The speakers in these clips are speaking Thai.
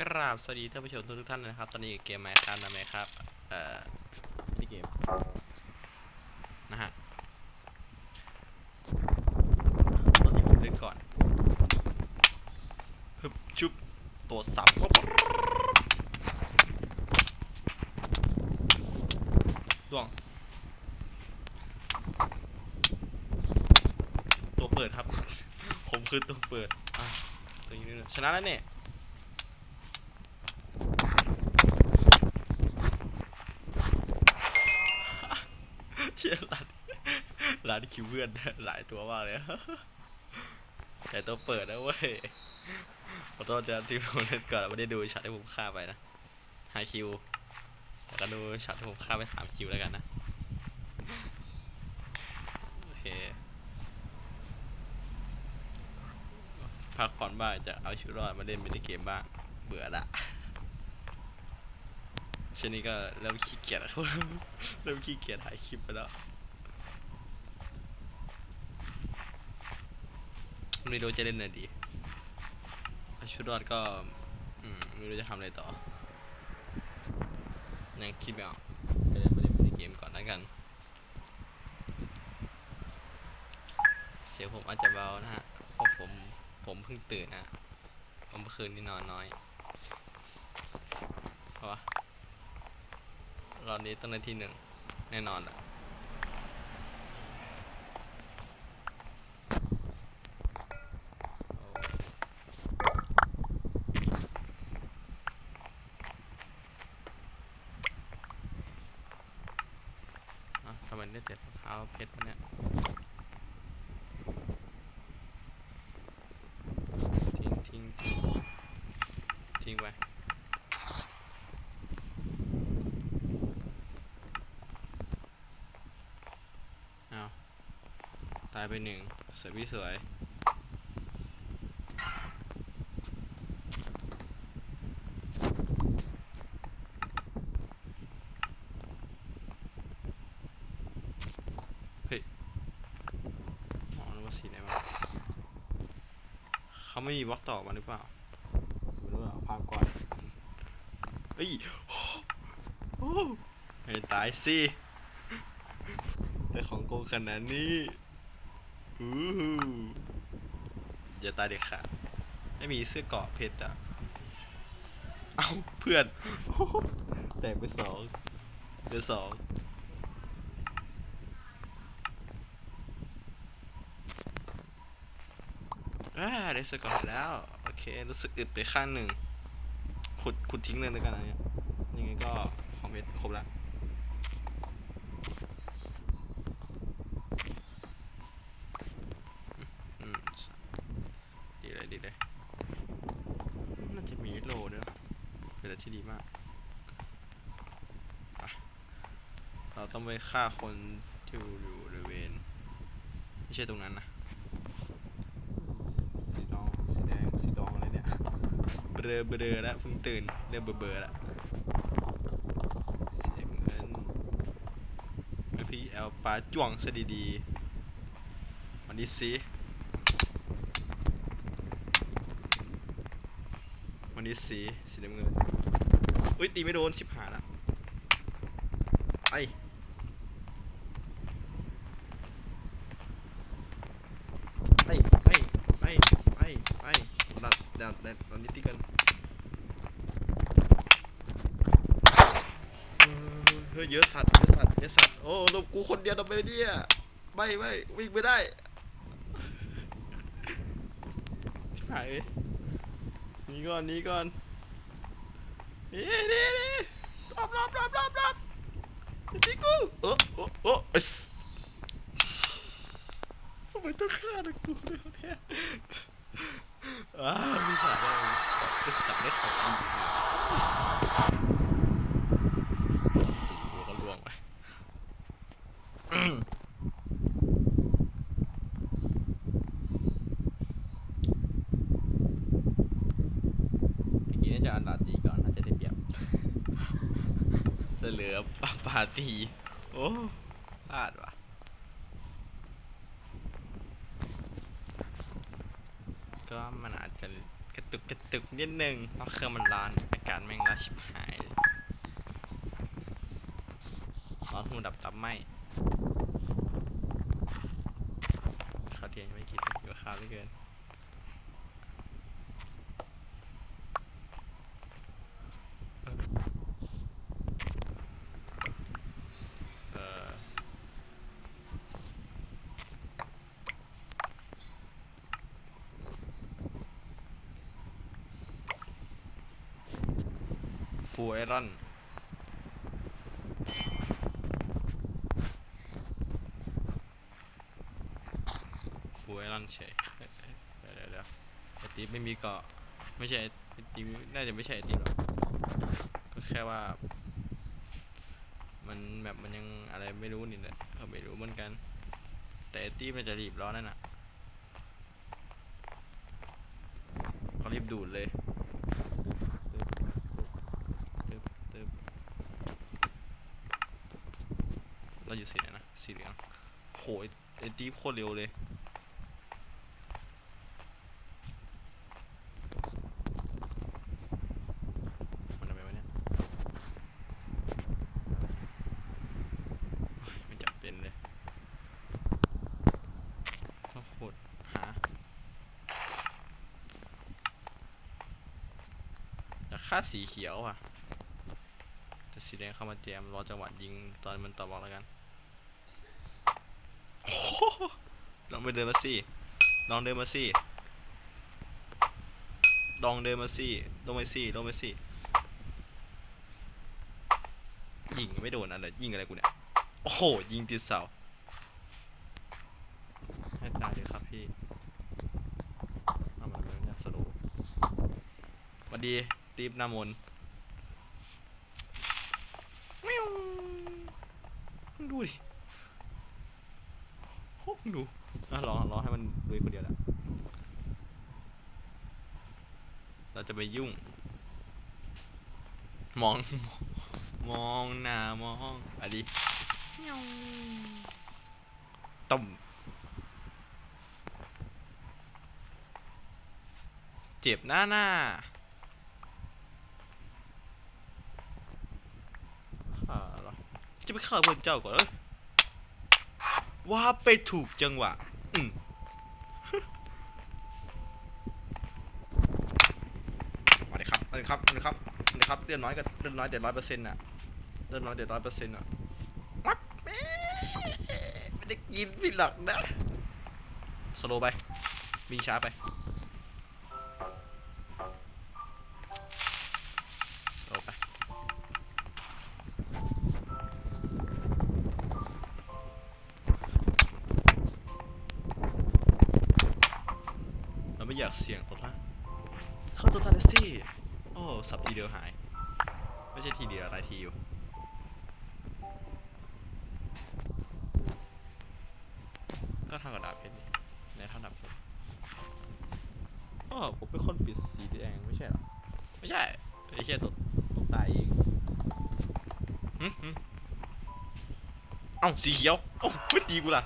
กราบสวัสดีท่านผู้ชมทุกๆท่านนะครับ ตอนนี้อยู่เกมไมค์ครับนะไหมครับ เอ่อที่เกม นะฮะตอนนี้ผมเล่นก่อนฮึบชุบตัวสับดวง ตัวเปิดครับ ผมคือตัวเปิด อะตัวนี้ด้วยชนะแล้วเนี่ย เชี่ยร้านร้านคิวเพื่อนหลายตัวมากเลยแต่ตัวเปิดนะเว้ยขอโทษนะที่ผมเล่นก่อนไม่ได้ดูช็อตที่ผมฆ่าไปนะห้าคิวแต่ก็ดูช็อตที่ผมฆ่าไปสามคิวแล้วกันนะโอเคพักผ่อนบ้างจะเอาชีวิตรอดมาเล่นมินิเกมบ้างเบื่อละ ช่วงนี้ก็เริ่มขี้เกียจแล้วเริ่มขี้เกียจถ่ายคลิปไปแล้วไม่รู้จะเล่นอะไรดีชุดรอดก็มไม่รู้จะทำอะไรต่อยังคิดไม่ออกก็เลยมาเล่นมินิเกมก่อนแล้วกัน เสียงผมอาจจะเบานะฮะเพราะผมผมเพิ่งตื่นนะเมื่อคืนนี้นอนน้อยเพราะว่า รอบนี้ต้องได้ที่หนึ่งแน่นอนอะทำไมได้แต่รองเท้าเพชรวะเนี่ย ทิ้งทิ้งทิ้งทิ้งไปเอาตายไปหนึ่งสวยพี่สวยเฮ้ยอ๋อนึกว่าสีไหนมาเขาไม่มีบล็อกต่อมาหรือเปล่าไม่รู้อะพังก่อนเฮ้ยโอ้ให้ตายสิได้ของโกงขนาดนี้ อู้หูอย่าตายเด็ดขาดไม่มีเสื้อเกราะเพชรอะ เอ้าเพื่อน แตกไปสองเดือสองอ่าได้สกอร์แล้ว โอเค รู้สึกอึดไปข้างหนึ่ง ขุด ขุดทิ้งเลยแล้วกันอันเนี้ยยังไงก็คอมเพชรครบละอืมดีเลยดีเลยน่าจะมีโลด้วยเป็นอะไรที่ดีมากไปเราต้องไป ฆ่าคนที่อยู่บริเวณไม่ใช่ตรงนั้นนะสีดองสีแดงสีดองอะไรเนี่ยเบลอเบลอแล้วเพิ่งตื่นเริ่มเบลอเบลอแล้วเสียงเงินไม่พี่แอลปลาจ้วงซะดีๆวันนี้สิวันนี้สีสีน้ำเงินอุ้ยตีไม่โดนสิบหาละไอไปไปไปไปไป ดัดดัดดัดตอนนี้ตีกันเออเฮ้ยเยอะสัตว์เยอะสัตว์เยอะสัตว์โอ้ลบกูคนเดียวทำไมเนี่ยไม่ไม่วิ่งไม่ได้ชิบหายเอ้ยหนี่ก่อนหนี่ก่อนหนี่นี่นี่รอบรอบรอบรอบรอบจิกูโอ้โอ้โอ้เอสทำไมต้องฆ่าตะกูด้วยวะเนี่ย อ้าวมีสายได้เป็นสัตว์เล็กของดีหัวก็ล่วงไปอืมเมื่อกี้น่าจะอันดาตีก่อนน่าจะได้เปรียบเสลือปาปาตีโอ้พลาดว่ะ ก็มันอาจจะกระตุกกระตุกนิดนึงเพราะเครื่องมันร้อนอากาศแม่งร้อนชิบหายร้อนหูดับตับไหมข้าวเทียนไม่กินอยู่ข้าวเหลือเกินเออ ฟูไอรอนฟูไอรอนเฉยเอ้ยเอ้ยเดี๋ยวเดี๋ยวเดี๋ยวไอติไม่มีเกาะไม่ใช่ไอติน่าจะไม่ใช่ไอติหรอกก็แค่ว่า มันแบบมันยังอะไรไม่รู้นี่แหละเออไม่รู้เหมือนกัน แต่ไอติมันจะรีบร้อนนั่นน่ะเขารีบดูดเลยตึ๊บตึ๊บตึ๊บเรา อยู่สีไหนนะ สีเหลืองโหยไอติ๊บโคตรเร็วเลย มันทำไมวะเนี่ยโอ๊ยไม่จำเป็นเลยต้องขุดหาแต่ค่าสีเขียวอะแต่สีแดงเข้ามาแจมรอจังหวะยิงตอนมันต่อบอลแล้วกัน ลองไปเดินมาสิลองเดินมาสิลองเดินมาสิลงไปสิลงไปสิยิงไม่โดนอะไรยิงอะไรกูเนี่ย โอ้โห ยิงติดเสาให้ตายเลยครับพี่เอามาเลยนี่ยสโลว์สวัสดีตีบหนามนดูดิ ดูอะรอรอให้มันลุยคนเดียวแหละเราจะไปยุ่ง มอง มองหน้ามองอะดิต้มเจ็บหน้าหน้าฆ่าหรอจะไปฆ่าเพื่อนเจ้าก่อนเอ้ย ว่าไปถูกจังหวะอืมาเลยครับมาเลยครับมาเลยครับมาเลยครับเลือนน้อยก็เลือนน้อยเด็ดร้อยเปอร์เซ็นต์อะเลือนน้อยเด็ดร้อยเปอร์เซ็นต์อะวัดแม่ไม่ได้กินพี่หลักนะสโลไปวิ่งช้าไป เข้าตัวตาเลซี่ โอ้สับทีเดียวหาย ไม่ใช่ทีเดียวหลายทีอยู่ ก็ท่ากับดาบเพชรนี่ในท่าดาบเพชรอ๋อผมเป็นคนปิดสีแดงไม่ใช่หรอ ไม่ใช่ไอ้เชี่ยตกตกตายเองหึหึเอ้าสีเขียวโอ้ไม่ตีกูล่ะ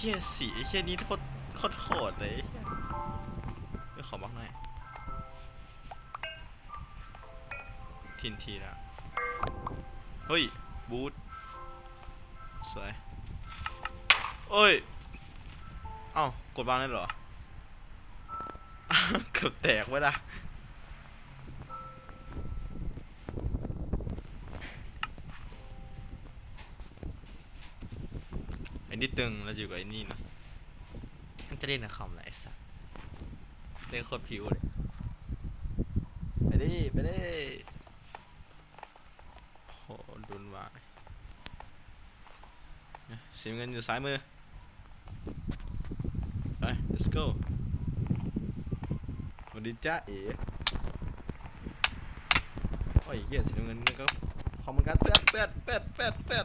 เฮียสีเฮียนี้โคตรโคตรโหดเลยไม่ขอบอกหน่อยทินทีละเฮ้ย บูทสวยเอ้ย เอ้ากดวางได้เหรอ เกือบแตกไว้ละ ไอ้นี่ตึงแล้วอยู่กับไอ้นี่นะมันจะเล่นนะคำอะไรไอ้สัสเล่นโคตรผิวเลยไปดิไปดิโหดุนวายเนี่ยสีเงินอยู่ซ้ายมือไป let's go สวัสดีจ้าเอ๋โอ้ยเหี้ยสีน้ำเงินนี่ก็คอมเหมือนกันเพื่อนเพื่อนเพื่อนเพื่อนเพื่อน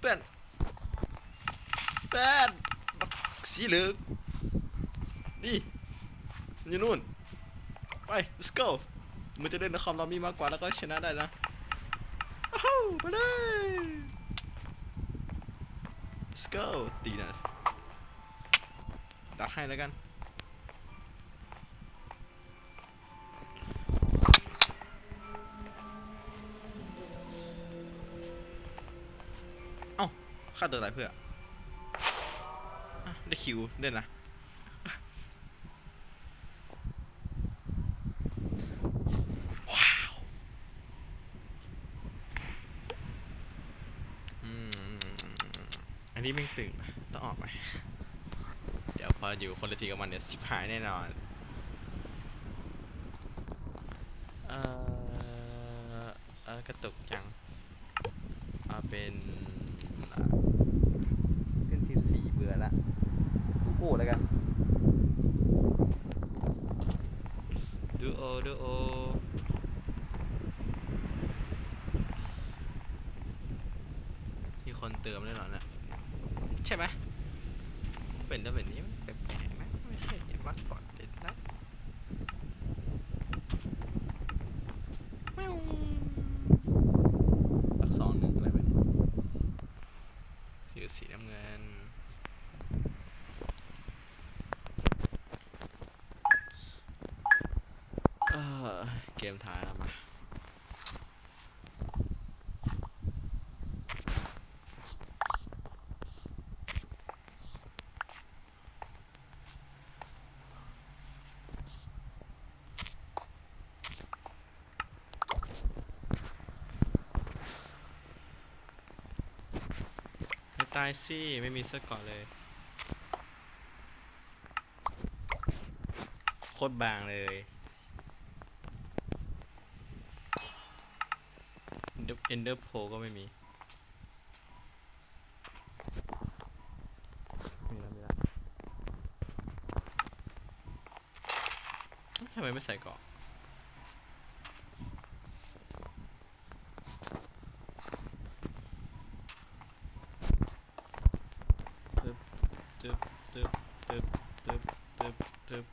เพื่อนแป๊บ แซดสีเหลืองนี่นี่นู่น ไป let's go มันจะเล่นนครลอมมี่มากกว่าแล้วก็ชนะได้นะโอ้โหไปเลย let's go ตีนะดักให้แล้วกันเอ้าฆ่าตัวตายเพื่อ คิวด้วยนะอันนี้ไม่ตื่นต้องออกไป เดี๋ยวพออยู่คนละทีกับมันเนี่ยวสิบหายแน่นอนเอ่อเออกระตุกจังเอาเป็นขึ้นทีสี่เบื่อละ คู่แล้วกันดูโอดูโอมีคนเติมเลยเหรอเนี่ยใช่ไหมเป็นแล้วเป็นนี้ เกมท้ายแล้วมาตายสิไม่มีเสื้อก่อนเลย โคตรบางเลย เอนเดอร์โพก็ไม่มีมีแล้วมีแล้วทำไมไม่ใส่เกาะตึตึบตึบตึบตึบตึบ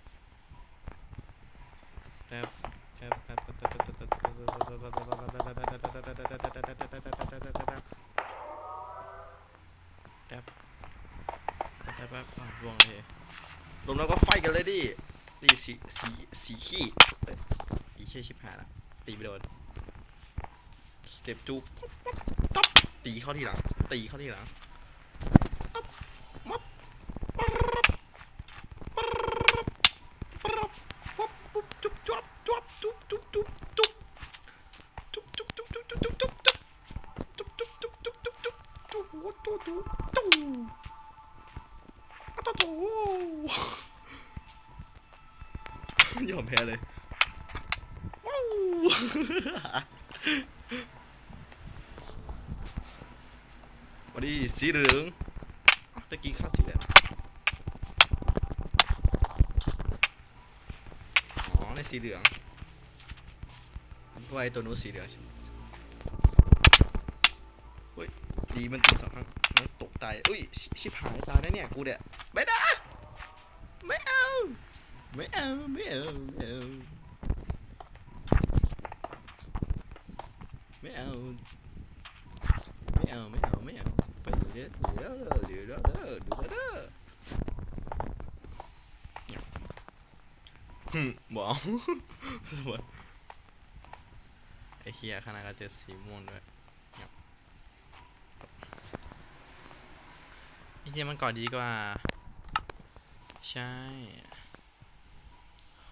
ตึบ ลวงเลยรวมแล้วก็ไฟกันเลยดินี่สีสีสีขี้เอ้ยสีขี้ชิบหายละตีไปโดนสเต็ปจุ๊บตีเข้าที่หลังตีเข้าที่หลัง แพ้เลยว้าววันนี้สีเหลืองตะกี้ข้าวสีแดงอ๋อในสีเหลืองไว้ตัวนู้นสีเหลืองเฮ้ยดีมันติดสองครั้งมันตกตายอุ้ยชิบหายตายแล้วเนี่ยกูเนี่ยไม่ได้ไม่เอา ไม่เอาไม่เอาไม่เอาไม่เอาไม่เอาไม่เอาไม่เอาไปเดี๋ยวเดี๋ยวเดี๋ยวเดี๋ยวเดี๋ยวเดี๋ยวเดี๋ยวฮึมบอกเอาไอ้เฮียขนาดก็เจอสีม่วงด้วยเงียบไอ้เฮียมันก่อดีกว่า ใช่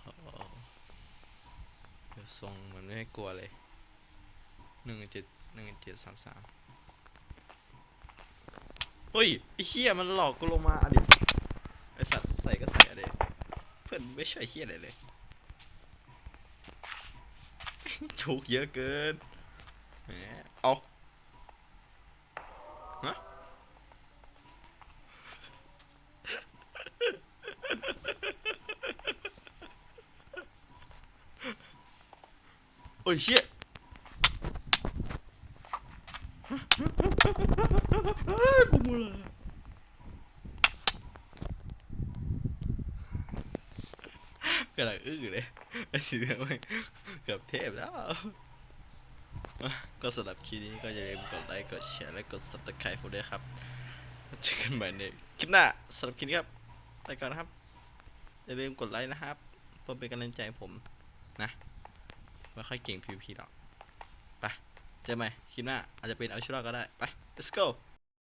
โอ้เดี๋ยว ทรงเหมือนไม่ให้กลัวเลยหนึ่งเจ็ดหนึ่งเจ็ดสามสามเฮ้ยไอ้เฮียมันหลอกกูลงมาอะดิไอ้สัตว์ใส่ก็ใส่อะดิเพื่อนไม่ช่วยเฮียอะไรเลยจุกเยอะเกินแหมเอาฮะ อ้ยเชี่ยบูมเลยกำลังอื้อเลยไอ้สีเหลืองเกือบเทพแล้ว ก็สำหรับคลิปนี้ก็อย่าลืมกดไลค์กดแชร์และกดซับสไครป์ผมด้วยครับเจอกันใหม่ในคลิปหน้าสำหรับคลิปนี้ครับไปก่อนนะครับ อย่าลืมกดไลค์นะครับเพื่อเป็นกำลังใจผมนะ ไม่ค่อยเก่ง PVP หรอก ไป เจอกันใหมคลิปหน้า อาจจะเป็นเอาชุดรอดก็ได้ ไป let's go